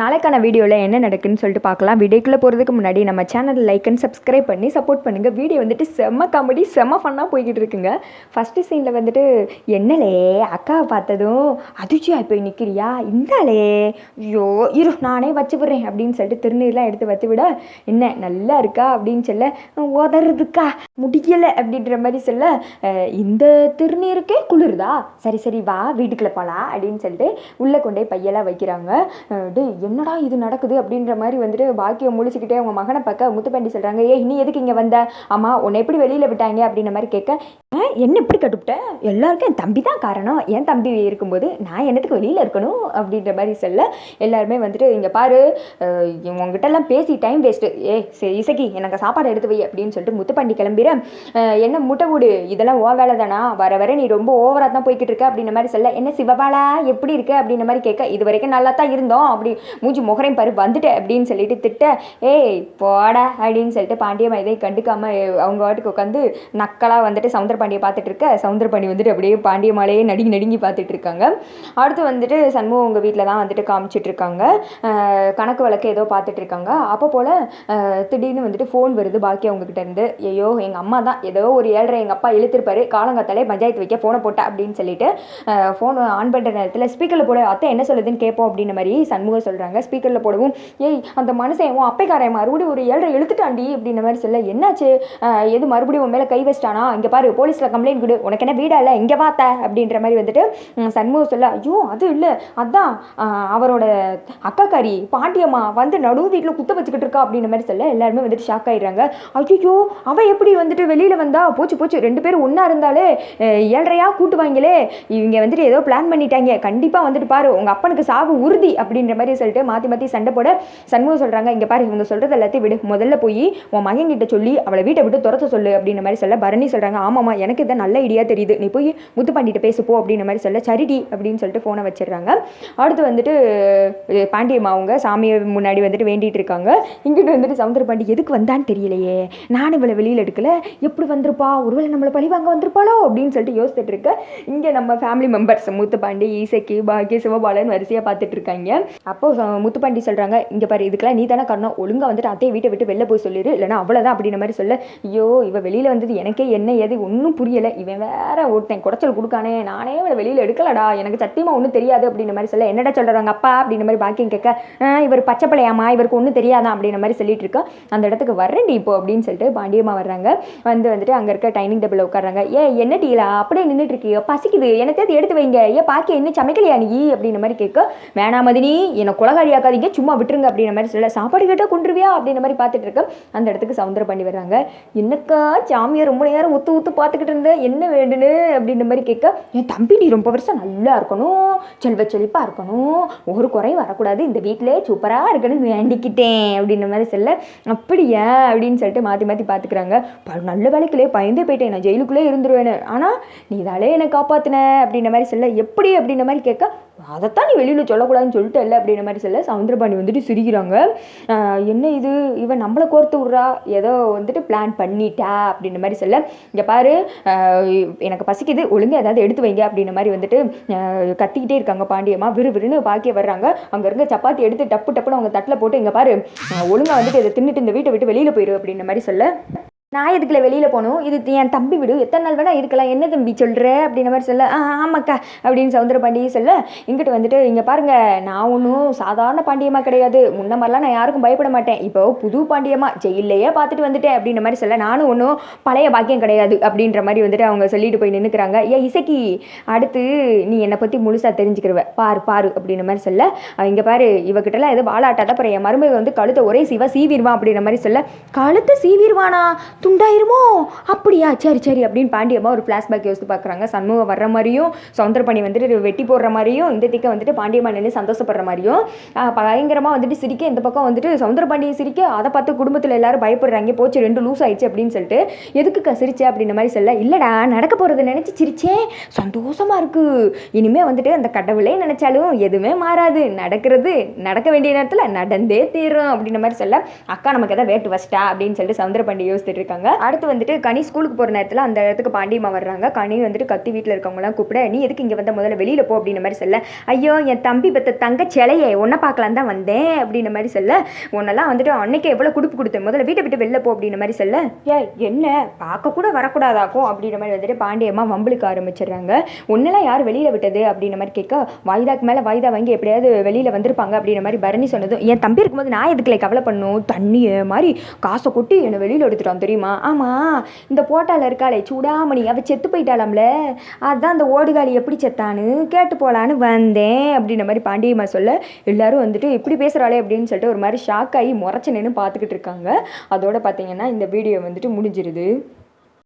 நாளைக்கான வீடியோவில் என்ன நடக்குன்னு சொல்லிட்டு பார்க்கலாம். வீடியோக்குள்ளே போகிறதுக்கு முன்னாடி நம்ம சேனல் லைக் அண்ட் சப்ஸ்கிரைப் பண்ணி சப்போர்ட் பண்ணுங்கள் வீடியோ வந்துட்டு செம்ம காமெடி செம்ம ஃபன்னாக போய்கிட்டு இருக்குங்க. ஃபஸ்ட்டு சீனில் வந்துட்டு என்னலே அக்காவை பார்த்ததும் அதிர்ச்சியாக போய் நிற்கிறியா இந்தாலே ஐயோ இரு நானே வச்சு விட்றேன். அப்படின்னு சொல்லிட்டு திருநீர்லாம் எடுத்து வச்சு விட என்ன நல்லா இருக்கா? அப்படின்னு சொல்ல உதறதுக்கா? முடியலை. அப்படின்ற மாதிரி சொல்ல இந்த திருநீருக்கே குளிருதா? சரி சரி வா வீட்டுக்குள்ளே போகலாம் அப்படின்னு சொல்லிட்டு உள்ளே கொண்டே பையெல்லாம் வைக்கிறாங்க. அஹ் என்னடா இது நடக்குது அப்படின்ற மாதிரி வந்துட்டு பாக்கியம் முழிச்சுக்கிட்டே அவங்க மகனை பார்க்க முத்துப்பாண்டி சொல்கிறாங்க ஏய் நீ எதுக்கு இங்கே வந்த? அம்மா உன்னை எப்படி வெளியில் விட்டாங்க? அப்படின்ற மாதிரி கேட்க "ஆ, என்ன எப்படி கட்டுப்பிட்டேன் எல்லாருக்கும் என் தம்பி தான் காரணம். என் தம்பி இருக்கும்போது நான் என்னத்துக்கு வெளியில் இருக்கணும்? அப்படின்ற மாதிரி சொல்ல எல்லாருமே வந்துட்டு இங்கே பாரு உங்ககிட்டலாம் உங்ககிட்ட எல்லாம் பேசி டைம் வேஸ்ட்டு ஏ சரி இசக்கி எனக்கு சாப்பாடு எடுத்து வை அப்படின்னு சொல்லிட்டு முத்துப்பாண்டி கிளம்பிற என்ன முட்டை விடு? இதெல்லாம் ஓ வேலை தானா? வர வர நீ ரொம்ப ஓவராக தான் போய்கிட்டு இருக்க அப்படின்ற மாதிரி சொல்ல என்ன சிவபாலா எப்படி இருக்க? அப்படின்ற மாதிரி கேட்க இது வரைக்கும் நல்லா தான் இருந்தோம். அப்படி மூஞ்சி முகரையும் பாரு வந்துட்டேன் அப்படின்னு சொல்லிட்டு திட்ட ஏய் போடா அப்படின்னு சொல்லிட்டு பாண்டிய மைதை கண்டுக்காம அவங்க வாட்டுக்கு உட்காந்து நக்கலாக வந்துட்டு சவுந்தர பாண்டியை பார்த்துட்டு இருக்க. சவுந்தர பாண்டி வந்துட்டு அப்படியே பாண்டியம்மாலையே நடுங்கி நடுங்கி பார்த்துட்டு இருக்காங்க. அடுத்து வந்துட்டு சண்முகம் உங்கள் வீட்டில் தான் வந்துட்டு காமிச்சிட்டு இருக்காங்க. கணக்கு வழக்கு ஏதோ பார்த்துட்டு இருக்காங்க. அப்போ போல் திடீர்னு வந்துட்டு ஃபோன் வருது பாக்கி அவங்ககிட்ட இருந்து. ஐயோ எங்கள் அம்மா தான் ஏதோ ஒரு ஏழரை எங்கள் அப்பா இழுத்திருப்பாரு. காலங்காத்தாலே பஞ்சாயத்து வைக்க ஃபோனை போட்டா அப்படின்னு சொல்லிட்டு ஃபோன் ஆன் பண்ணுற நேரத்தில் ஸ்பீக்கரில் போட அத்தை என்ன சொல்லுதுன்னு கேட்போம் அப்படின்ற மாதிரி சண்முகம் சொல்கிறாங்க ஸ்பீக்கரில் போடவும் ஏய் அந்த மனுஷன் உன் அப்பைக்காரன் மறுபடியும் ஒரு ஏழரை இழுத்துட்டாண்டி அப்படின்ற மாதிரி சொல்ல என்னாச்சு? எது மறுபடியும் உன் மேலே கை வச்சிட்டானா? இங்கே பாரு போலீஸில் கம்ப்ளைண்ட் கொடு. உனக்கு என்ன வீடா இல்லை? இங்கே பார்த்த அப்படின்ற மாதிரி வந்துட்டு சண்முகம் சொல்ல ஐயோ அது இல்லை. அதான் அவரோட அக்காக்காரி பாண்டியம்மா வந்து நடு வீட்டில் குத்த வச்சுக்கிட்டு இருக்கா அப்படின்ற மாதிரி சொல்ல எல்லாருமே வந்துட்டு ஷாக் ஆயிடுறாங்க. ஐயோ அவள் எப்படி வந்துட்டு வெளியில் வந்தா? போச்சு போச்சு. ரெண்டு பேரும் ஒன்றா இருந்தாலே அஹ், கூட்டு கூட்டுவாங்களே இவங்க வந்துட்டு ஏதோ பிளான் பண்ணிட்டாங்க. கண்டிப்பாக வந்துட்டு பாரு உங்கள் அப்பனுக்கு சாவு உறுதி அப்படின்ற மாதிரி சொல்லிட்டு மாற்றி மாற்றி சண்டை போட சண்முகம் சொல்கிறாங்க இங்கே பாரு இவங்க சொல்கிறது எல்லாத்தையும் விடு. முதல்ல போய் உன் மகன் கிட்ட சொல்லி அவளை வீட்டை விட்டு துரத்த சொல்லு அப்படின்ற மாதிரி சொல்ல பரணி சொல்கிறாங்க ஆமாம்மா எனக்கு இதை நல்ல ஐடியா தெரியுது. நீ போய் முத்துப்பாண்டிகிட்ட பேசு போ அப்படின்ற மாதிரி சொல்ல சரிடி அப்படின்னு சொல்லிட்டு ஃபோனை வச்சிடுறாங்க. அடுத்து வந்துட்டு பாண்டியம்மா அவங்க சாமியை முன்னாடி வந்துட்டு வேண்டிகிட்டு இருக்காங்க. இங்கிட்டு வந்துட்டு சமுத்திர பாண்டி எதுக்கு வந்தான்னு தெரியலையே. நானும் இவளை வெளியில் எடுக்கல. எப்படி வந்திருப்பா? ஒருவேளை நம்மளை பழி வாங்க வந்திருப்பாளோ? அப்படின்னு சொல்லிட்டு யோசிச்சுட்டு இருக்க. இங்கே நம்ம ஃபேமிலி மெம்பர்ஸ் முத்துப்பாண்டி ஈசக்கி பாக்கிய சிவபாலன் வரிசையாக பார்த்துட்டு இருக்காங்க. அப்போ முத்துப்பாண்டி சொல்கிறாங்க இங்கே பாரு இதுக்கெல்லாம் நீ தானே காரணம். ஒழுங்காக வந்துட்டு அத்தையை வீட்டை விட்டு வெளில போய் சொல்லிடு இல்லைன்னா அவ்வளோதான் அப்படின்ற மாதிரி சொல்ல. ஐயோ இவ வெளியில் வந்தது எனக்கே என்ன ஏது? ஒன்றும் புரியலை. இவன் வேற ஒருத்தன் குடைச்சல் கொடுக்கானே. நானே இவளை வெளியில் எடுக்கலடா. எனக்கு சத்தியமாக ஒன்றும் தெரியாது அப்படின்ற மாதிரி சொல்ல. என்னடா சொல்கிறாங்க அப்பா? அப்படின்ற மாதிரி பாக்கியம் கேட்க இவர் பச்சைப்பழையாமா இவருக்கு ஒன்றும் தெரியாதான் அப்படின்ற மாதிரி சொல்லிட்டு இருக்கா. அந்த இடத்துக்கு வர்றேன்டி இப்போ அப்படின்னு சொல்லிட்டு பாண்டியம்மா வர்றாங்க. வந்து வந்துட்டு அங்கே இருக்க டைனிங் டேபிளில் உட்கார்றாங்க. ஏ என்ன டீலா அப்படியே நின்றுட்டு இருக்கியோ? பசிக்குது. எனக்கு எடுத்து வைங்க. ஏன் பாக்கி என்ன சமைக்கலையா நீ? அப்படின்ற மாதிரி கேட்க வேணாம் மதினி. என்னை சும்மா விட்டுருங்க அப்படின்ற மாதிரி சொல்ல சாப்பாடு கேட்டால் கொண்டுருவியா அப்படின்ற மாதிரி பார்த்துட்டு இருக்க. அந்த இடத்துக்கு சவுந்தரம் பண்ணி வர்றாங்க. என்னக்கா சாமியை ரொம்ப நேரம் ஊத்து ஊத்து பார்த்துக்கிட்டு இருந்தேன் என்ன வேண்டுன்னு? அப்படின்ற மாதிரி கேட்க என் தம்பி நீ ரொம்ப வருஷம் நல்லா இருக்கணும். செல்வ செழிப்பாக இருக்கணும். ஒரு குறையும் வரக்கூடாது. இந்த வீட்டிலே சூப்பராக இருக்கணும்னு வேண்டிக்கிட்டேன். அப்படின்ற மாதிரி சொல்ல அப்படியா? அப்படின்னு சொல்லிட்டு மாற்றி மாற்றி பார்த்துக்கிறாங்க. ப- நல்ல வேலைக்குள்ளே பயந்தே போயிட்டேன். நான் ஜெயிலுக்குள்ளே இருந்துருவேன்னு. ஆனால் நீ இதாலே என்னை காப்பாற்றின அப்படின்ற மாதிரி சொல்ல எப்படி? அப்படின்ற மாதிரி கேட்க அதைத்தான் நீ வெளியில் சொல்லக்கூடாதுன்னு சொல்லிட்டு இல்லை அப்படின்ற மாதிரி சொல்ல சவுந்தரபாணி வந்துட்டு சிரிக்கிறாங்க. என்ன இது? இவன் நம்மளை கோர்த்து விட்றா? ஏதோ வந்துட்டு பிளான் பண்ணிட்டா அப்படின்ற மாதிரி சொல்ல இங்கே பாரு எனக்கு பசிக்குது ஒழுங்காக ஏதாவது எடுத்து வைங்க அப்படின்ற மாதிரி வந்துட்டு கத்திக்கிட்டே இருக்காங்க பாண்டியம்மா. விறு விறுன்னு பாக்கிய வர்றாங்க. அங்கே இருக்க சப்பாத்தி எடுத்து டப்பு டப்புன்னு அவங்க தட்டில் போட்டு இங்கே பாரு ஒழுங்காக ஒழுங்கா வந்துட்டு இதை தின்னுட்டு இந்த வீட்டை விட்டு வெளியில் போயிரு அப்படின்ற மாதிரி சொல்ல. நான் எதுக்குல வெளியில் போகணும்? இது என் தம்பி விடு. எத்தனை நாள் வேணால் இருக்கலாம். என்ன தம்பி சொல்கிற அப்படின்ற மாதிரி சொல்ல ஆ ஆமாக்கா அப்படின்னு சவுந்தர பாண்டியை சொல்ல இங்கிட்டு வந்துட்டு இங்கே பாருங்க நான் ஒன்றும் சாதாரண பாண்டியம்மா கிடையாது. முன்ன மாதிரிலாம் நான் யாருக்கும் பயப்பட மாட்டேன். இப்போ புது பாண்டியம்மா ஜெயிலையே பார்த்துட்டு வந்துட்டேன். அப்படின்ற மாதிரி சொல்ல நானும் ஒன்றும் பழைய பாக்கியம் கிடையாது. அப்படின்ற மாதிரி வந்துட்டு அவங்க சொல்லிட்டு போய் நின்றுக்கிறாங்க ஏ இசைக்கு அடுத்து நீ என்னை பற்றி முழுசாக தெரிஞ்சுக்கிறவ பாரு பாரு அப்படின்ற மாதிரி சொல்ல இங்கே பாரு இவகிட்டலாம் எது வாழாட்டாத அப்புறம் என் மருமக வந்து கழுத்தை ஒரே சிவா சீவிடுவான் அப்படின்ற மாதிரி சொல்ல கழுத்தை சீவிடுவானா? துண்டாயிருமோ? அப்படியா? சரி சரி அப்படின்னு பாண்டியம்மா ஒரு ஃப்ளாஷ்பேக் யோசித்து பார்க்குறாங்க. சண்முகம் வர்ற மாதிரியும் சவுந்தரபாணி வந்துட்டு வெட்டி போடுற மாதிரியும் இந்த திக்க வந்துட்டு பாண்டியம்மா நின்று சந்தோஷப்படுற மாதிரியும் பயங்கரமாக வந்துட்டு சிரிக்க இந்த பக்கம் வந்துட்டு சவுந்தரபாண்டியை சிரிக்க அதை பார்த்து குடும்பத்தில் எல்லாரும் பயப்படுறாங்க. போச்சு ரெண்டு லூஸ் ஆயிடுச்சு அப்படின்னு சொல்லிட்டு எதுக்குக்கா சிரிச்சே? அப்படின்ற மாதிரி சொல்ல இல்லைடா நடக்க போகிறத நினச்சி சிரிச்சேன். சந்தோஷமாக இருக்கு. இனிமேல் வந்துட்டு அந்த கடவுளே நினச்சாலும் எதுவுமே மாறாது. நடக்கிறது நடக்க வேண்டிய நேரத்தில் நடந்தே தீரும். அப்படின்ற மாதிரி சொல்ல அக்கா நமக்கு எதாவது வேட்டு வச்சிட்டா? அப்படின்னு சொல்லிட்டு சவுந்தரபாண்டி யோசிச்சுட்டு இருக்காங்க. இருக்காங்க அடுத்து வந்துட்டு கனி ஸ்கூலுக்கு போகிற நேரத்தில் அந்த இடத்துக்கு பாண்டியம்மா வர்றாங்க. கனி வந்துட்டு கத்தி வீட்டில் இருக்கவங்களாம் கூப்பிட நீ எதுக்கு இங்கே வந்த முதல்ல? வெளியில் போ அப்படின்ற மாதிரி சொல்ல ஐயோ என் தம்பி பெத்த தங்க சிலையை ஒன்றை பார்க்கலாம் தான் வந்தேன் அப்படின்ற மாதிரி சொல்ல உன்னெல்லாம் வந்துட்டு அன்னைக்கு எவ்வளோ குடுப்பு கொடுத்தேன் முதல்ல வீட்டை விட்டு வெளில போ அப்படின்ற மாதிரி சொல்ல ஏ என்ன? பார்க்க கூட வரக்கூடாதாக்கும்? அப்படின்ற மாதிரி வந்துட்டு பாண்டியம்மா வம்பளுக்கு ஆரம்பிச்சிடுறாங்க. ஒன்றெல்லாம் யார் வெளியில் விட்டது? அப்படின்ற மாதிரி கேட்க வாய்தாக்கு மேலே வாய்தா வாங்கி எப்படியாவது வெளியில் வந்திருப்பாங்க அப்படின்ற மாதிரி பரணி சொன்னதும் என் தம்பி இருக்கும்போது நான் எதுக்குல கவலை பண்ணும்? தண்ணியை மாதிரி காசை கொட்டி என்னை வெளியில் எடுத்துட்டான் தெரியுமா? ஆமாம் இந்த போட்டால இருக்காளே சூடாமணி அவள் செத்து போயிட்டாளாம்ல. அதுதான் அந்த ஓடுகாலி எப்படி செத்தான்னு கேட்டு போகலான்னு வந்தேன் அப்படின்ற மாதிரி பாண்டியம்மா சொல்ல எல்லாரும் வந்துட்டு இப்படி பேசுகிறாளே அப்படின்னு சொல்லிட்டு ஒரு மாதிரி ஷாக் ஆகி முறைச்சு நின்று பார்த்துக்கிட்டு இருக்காங்க. அதோட பார்த்தீங்கன்னா இந்த வீடியோ வந்துட்டு முடிஞ்சிருது.